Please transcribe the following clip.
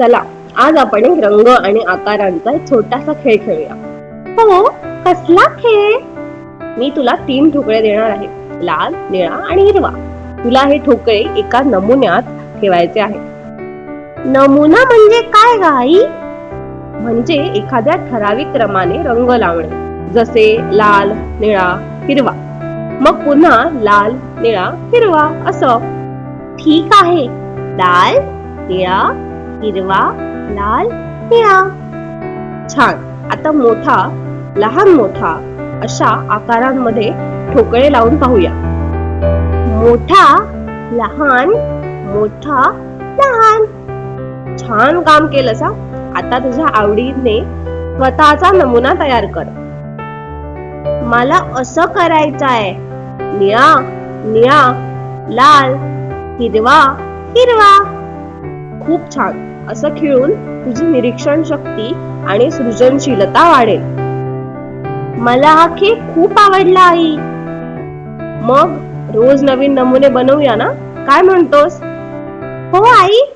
चला आज आपण एक रंग आणि आकारांचा एक छोटासा खेळ खेळूया. हो कसला खेळ? मी तुला तीन ठोकळे देणार आहे. लाल निळा आणि हिरवा. तुला हे ठोकळे एका नमुन्यात ठेवायचे आहेत नमुना म्हणजे काय गाई? म्हणजे एखाद्या ठराविक क्रमाने रंग लावणे जसे लाल निळा हिरवा. मग पुन्हा लाल निळा हिरवा असं. ठीक आहे. लाल निळा हिरवा लाल निळा छान. आता मोठा लहान मोठा अशा आकारांमध्ये ठोकळे लावून पाहूया. मोठा लहान मोठा लहान. छान काम केलं आता तुझ्या आवडीने स्वतःचा नमुना तयार कर. मला असं करायचं आहे निळा निळा लाल हिरवा हिरवा. खूप छान. असं खिळून तुझी निरीक्षण शक्ती आणि सृजनशीलता वाढेल. मला हा खेळ खूप आवडला आई. मग रोज नवीन नमुने बनवूया ना? काय म्हणतोस? हो आई.